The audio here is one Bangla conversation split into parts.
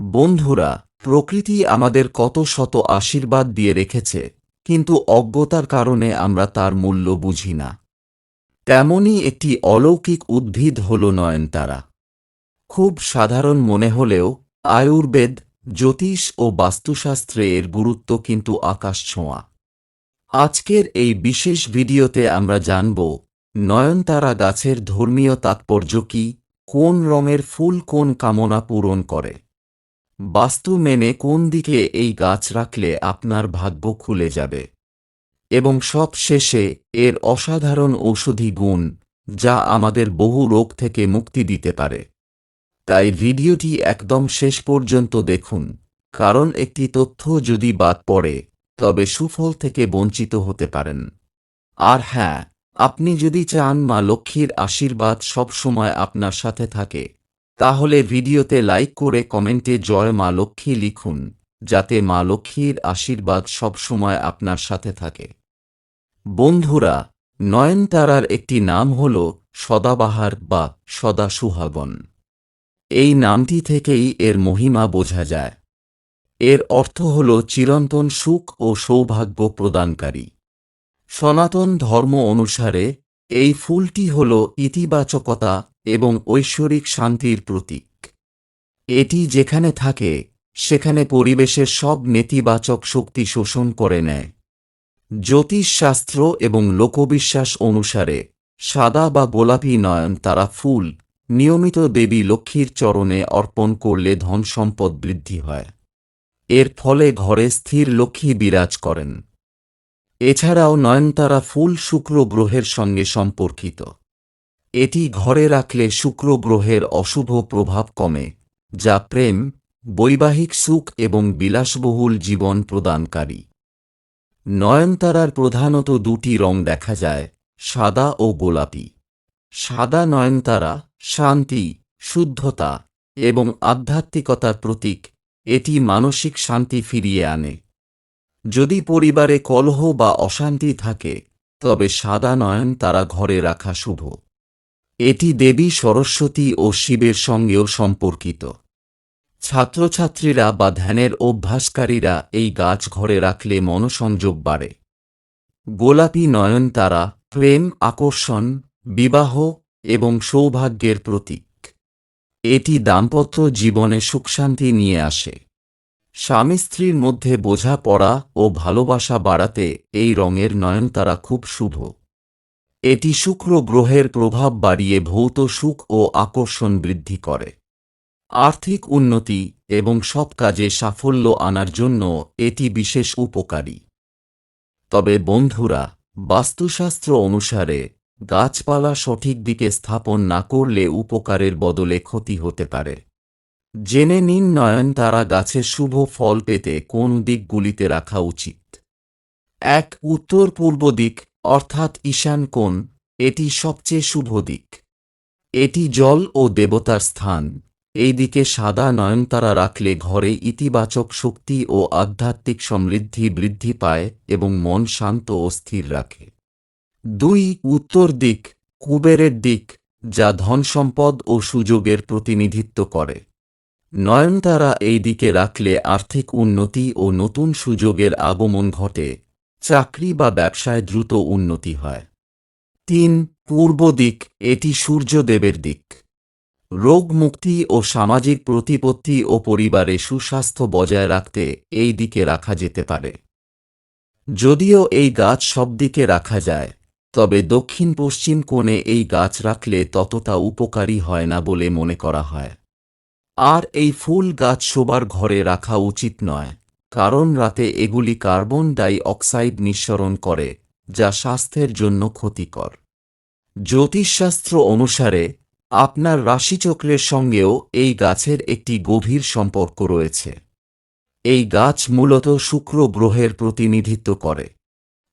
বন্ধুরা, প্রকৃতি আমাদের কত শত আশীর্বাদ দিয়ে রেখেছে, কিন্তু অজ্ঞতার কারণে আমরা তার মূল্য বুঝি না। তেমনই একটি অলৌকিক উদ্ভিদ হল নয়নতারা। খুব সাধারণ মনে হলেও আয়ুর্বেদ, জ্যোতিষ ও বাস্তুশাস্ত্রে এর গুরুত্ব কিন্তু আকাশ ছোঁয়া। আজকের এই বিশেষ ভিডিওতে আমরা জানব, নয়নতারা গাছের ধর্মীয় তাৎপর্য কি, কোন রঙের ফুল কোন কামনা পূরণ করে। বাস্তু মেনে কোন দিকে এই গাছ রাখলে আপনার ভাগ্য খুলে যাবে? এবং সব শেষে এর অসাধারণ ঔষধি গুণ, যা আমাদের বহু রোগ থেকে মুক্তি দিতে পারে। তাই ভিডিওটি একদম শেষ পর্যন্ত দেখুন, কারণ একটি তথ্য যদি বাদ পড়ে, তবে সুফল থেকে বঞ্চিত হতে পারেন। আর হ্যাঁ আপনি যদি চান মা লক্ষ্মীর আশীর্বাদ সবসময় আপনার সাথে থাকে তাহলে ভিডিওতে লাইক করে কমেন্টে জয় মা লক্ষ্মী লিখুন, যাতে মা লক্ষ্মীর আশীর্বাদ সবসময় আপনার সাথে থাকে। বন্ধুরা, নয়নতারার একটি নাম হল সদাবাহার বা সদা সুহাগন এই নামটি থেকেই এর মহিমা বোঝা যায়। এর অর্থ হল চিরন্তন সুখ ও সৌভাগ্য প্রদানকারী। সনাতন ধর্ম অনুসারে এই ফুলটি হল ইতিবাচকতা এবং ঐশ্বরিক শান্তির প্রতীক। এটি যেখানে থাকে, সেখানে পরিবেশের সব নেতিবাচক শক্তি শোষণ করে নেয়। জ্যোতিষশাস্ত্র এবং লোকবিশ্বাস অনুসারে, সাদা বা গোলাপি নয়ন তারা ফুল, নিয়মিত দেবী লক্ষ্মীর চরণে অর্পণ করলে ধন সম্পদ বৃদ্ধি হয়। এর ফলে ঘরে স্থির লক্ষ্মী বিরাজ করেন। এছাড়াও নয়নতারা ফুল শুক্র গ্রহের সঙ্গে সম্পর্কিত। এটি ঘরে রাখলে শুক্র গ্রহের অশুভ প্রভাব কমে, যা প্রেম, বৈবাহিক সুখ এবং বিলাসবহুল জীবন প্রদানকারী। নয়নতারার প্রধানত দুটি রং দেখা যায়, সাদা ও গোলাপি। সাদা নয়নতারা শান্তি, শুদ্ধতা এবং আধ্যাত্মিকতার প্রতীক, এটি মানসিক শান্তি ফিরিয়ে আনে। যদি পরিবারে কলহ বা অশান্তি থাকে, তবে সাদা নয়ন তারা ঘরে রাখা শুভ। এটি দেবী সরস্বতী ও শিবের সঙ্গেও সম্পর্কিত। ছাত্রছাত্রীরা বা ধ্যানের অভ্যাসকারীরা এই গাছ ঘরে রাখলে মনসংযোগ বাড়ে। গোলাপি নয়ন তারা, প্রেম, আকর্ষণ, বিবাহ এবং সৌভাগ্যের প্রতীক। এটি দাম্পত্য জীবনে সুখশান্তি নিয়ে আসে। স্বামী স্ত্রীর মধ্যে বোঝাপড়া ও ভালোবাসা বাড়াতে এই রঙের নয়নতারা খুব শুভ। এটি শুক্র গ্রহের প্রভাব বাড়িয়ে ভৌত সুখ ও আকর্ষণ বৃদ্ধি করে। আর্থিক উন্নতি এবং সব কাজে সাফল্য আনার জন্য এটি বিশেষ উপকারী। তবে বন্ধুরা, বাস্তুশাস্ত্র অনুসারে, গাছপালা সঠিক দিকে স্থাপন না করলে উপকারের বদলে ক্ষতি হতে পারে। জেনে নিন নয়ন তারা গাছের শুভ ফল পেতে কোন দিকগুলিতে রাখা উচিত। এক উত্তর পূর্ব দিক অর্থাৎ ঈশান কোণ, এটি সবচেয়ে শুভ দিক। এটি জল ও দেবতার স্থান। এই দিকে সাদা নয়নতারা রাখলে ঘরে ইতিবাচক শক্তি ও আধ্যাত্মিক সমৃদ্ধি বৃদ্ধি পায় এবং মন শান্ত ও স্থির রাখে। দুই উত্তর দিক, কুবেরের দিক, যা ধন সম্পদ ও সুযোগের প্রতিনিধিত্ব করে। নয়নতারা এই দিকে রাখলে আর্থিক উন্নতি ও নতুন সুযোগের আগমন ঘটে। চাকরি বা ব্যবসায় দ্রুত উন্নতি হয়। তিন, পূর্ব দিক, এটি সূর্যদেবের দিক। রোগ মুক্তি ও সামাজিক প্রতিপত্তি ও পরিবারে সুস্বাস্থ্য বজায় রাখতে এই দিকে রাখা যেতে পারে। যদিও এই গাছ সব দিকে রাখা যায়, তবে দক্ষিণ পশ্চিম কোণে এই গাছ রাখলে ততটা উপকারী হয় না বলে মনে করা হয়। আর এই ফুল গাছ শোবার ঘরে রাখা উচিত নয়। কারণ রাতে এগুলি কার্বন ডাই অক্সাইড নিঃসরণ করে, যা স্বাস্থ্যের জন্য ক্ষতিকর। জ্যোতিষশাস্ত্র অনুসারে, আপনার রাশিচক্রের সঙ্গেও এই গাছের একটি গভীর সম্পর্ক রয়েছে। এই গাছ মূলত শুক্র গ্রহের প্রতিনিধিত্ব করে।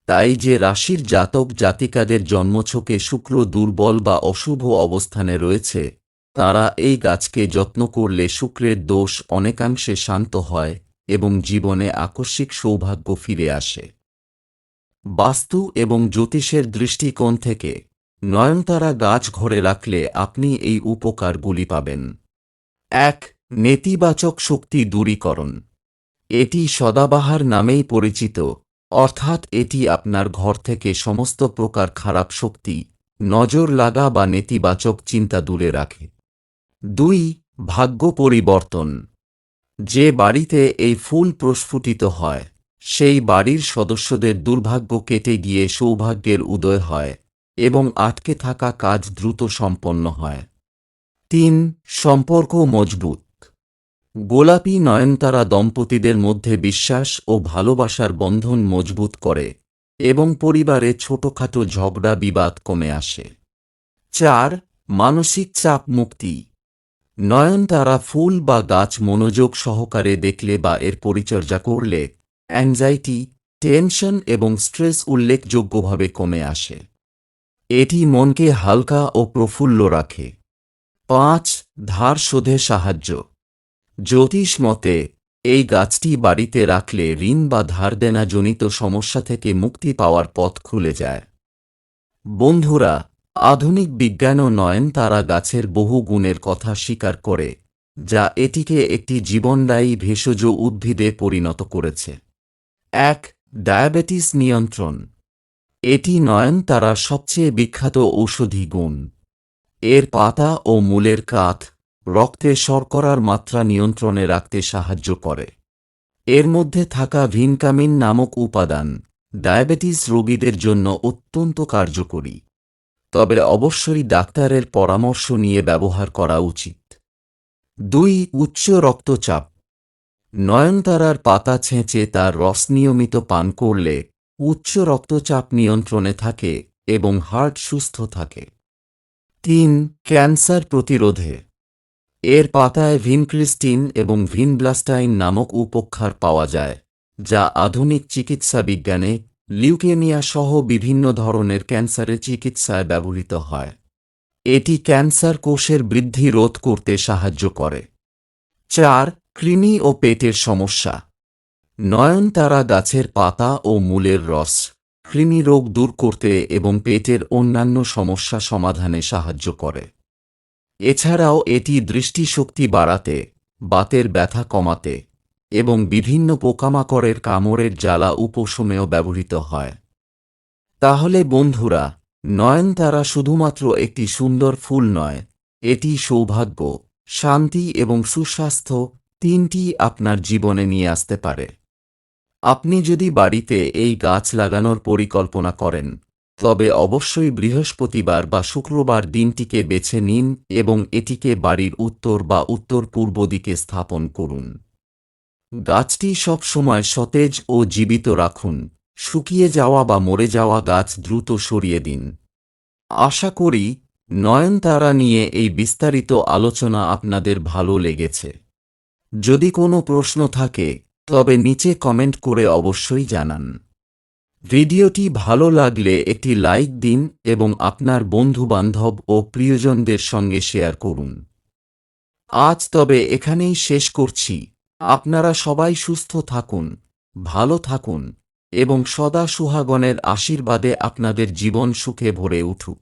তাই যে রাশির জাতক জাতিকাদের জন্মছকে শুক্র দুর্বল বা অশুভ অবস্থানে রয়েছে, তারা এই গাছকে যত্ন করলে শুক্রের দোষ অনেকাংশে শান্ত হয় এবং জীবনে আকস্মিক সৌভাগ্য ফিরে আসে। বাস্তু এবং জ্যোতিষের দৃষ্টিকোণ থেকে নয়নতারা গাছ ঘরে রাখলে আপনি এই উপকারগুলি পাবেন। এক, নেতিবাচক শক্তি দূরীকরণ। এটি সদাবাহার নামেই পরিচিত, অর্থাৎ এটি আপনার ঘর থেকে সমস্ত প্রকার খারাপ শক্তি, নজর লাগা বা নেতিবাচক চিন্তা দূরে রাখে। দুই, ভাগ্য পরিবর্তন। যে বাড়িতে এই ফুল প্রস্ফুটিত হয়, সেই বাড়ির সদস্যদের দুর্ভাগ্য কেটে গিয়ে সৌভাগ্যের উদয় হয় এবং আটকে থাকা কাজ দ্রুত সম্পন্ন হয়। তিন, সম্পর্ক মজবুত। গোলাপি নয়নতারা দম্পতিদের মধ্যে বিশ্বাস ও ভালোবাসার বন্ধন মজবুত করে এবং পরিবারে ছোটখাটো ঝগড়া বিবাদ কমে আসে। চার, মানসিক চাপ মুক্তি। নয়নতারা ফুল বা গাছ মনোযোগ সহকারে দেখলে বা এর পরিচর্যা করলে অ্যাংজাইটি টেনশন এবং স্ট্রেস উল্লেখযোগ্যভাবে কমে আসে। এটি মনকে হালকা ও প্রফুল্ল রাখে। পাঁচ, ধার শোধে সাহায্য। জ্যোতিষ মতে, এই গাছটি বাড়িতে রাখলে ঋণ বা ধার দেনা জনিত সমস্যা থেকে মুক্তি পাওয়ার পথ খুলে যায়। বন্ধুরা আধুনিক বিজ্ঞান ও নয়ন তারা গাছের বহু গুণের কথা স্বীকার করে, যা এটিকে একটি জীবনদায়ী ভেষজ উদ্ভিদে পরিণত করেছে। এক, ডায়াবেটিস নিয়ন্ত্রণ। এটি নয়ন তারা সবচেয়ে বিখ্যাত ঔষধি গুণ। এর পাতা ও মূলের কাঠ রক্তে শর্করার মাত্রা নিয়ন্ত্রণে রাখতে সাহায্য করে। এর মধ্যে থাকা ভিনকামিন নামক উপাদান ডায়াবেটিস রোগীদের জন্য অত্যন্ত কার্যকরী। তবে অবশ্যই ডাক্তারের পরামর্শ নিয়ে ব্যবহার করা উচিত। দুই, উচ্চ রক্তচাপ। নয়নতারার পাতা ছেঁচে তার রস নিয়মিত পান করলে উচ্চ রক্তচাপ নিয়ন্ত্রণে থাকে এবং হার্ট সুস্থ থাকে। তিন, ক্যান্সার প্রতিরোধে। এর পাতায় ভিনক্রিস্টিন এবং ভিনব্লাস্টাইন নামক উপক্ষার পাওয়া যায়, যা আধুনিক চিকিৎসা বিজ্ঞানে লিউকেমিয়া সহ বিভিন্ন ধরনের ক্যান্সারের চিকিৎসায় ব্যবহৃত হয়। এটি ক্যান্সার কোষের বৃদ্ধি রোধ করতে সাহায্য করে। চার, কৃমি ও পেটের সমস্যা। নয়নতারা গাছের পাতা ও মূলের রস কৃমি রোগ দূর করতে এবং পেটের অন্যান্য সমস্যা সমাধানে সাহায্য করে। এছাড়াও এটি দৃষ্টিশক্তি বাড়াতে, বাতের ব্যথা কমাতে এবং বিভিন্ন পোকামাকড়ের কামড়ের জ্বালা উপশমেও ব্যবহৃত হয়। তাহলে বন্ধুরা, নয়নতারা শুধুমাত্র একটি সুন্দর ফুল নয়, এটি সৌভাগ্য, শান্তি এবং সুস্বাস্থ্য তিনটি আপনার জীবনে নিয়ে আসতে পারে। আপনি যদি বাড়িতে এই গাছ লাগানোর পরিকল্পনা করেন, তবে অবশ্যই বৃহস্পতিবার বা শুক্রবার দিনটিকে বেছে নিন এবং এটিকে বাড়ির উত্তর বা উত্তর পূর্ব দিকে স্থাপন করুন। গাছটি সব সময় সতেজ ও জীবিত রাখুন। শুকিয়ে যাওয়া বা মরে যাওয়া গাছ দ্রুত সরিয়ে দিন। আশা করি নয়নতারা নিয়ে এই বিস্তারিত আলোচনা আপনাদের ভালো লেগেছে। যদি কোনো প্রশ্ন থাকে, তবে নিচে কমেন্ট করে অবশ্যই জানান। ভিডিওটি ভালো লাগলে একটি লাইক দিন এবং আপনার বন্ধু-বান্ধব ও প্রিয়জনদের সঙ্গে শেয়ার করুন। আজ তবে এখানেই শেষ করছি। আপনারা সবাই সুস্থ থাকুন, ভালো থাকুন এবং সদা সুহাগণের আশীর্বাদে আপনাদের জীবন সুখে ভরে উঠুক।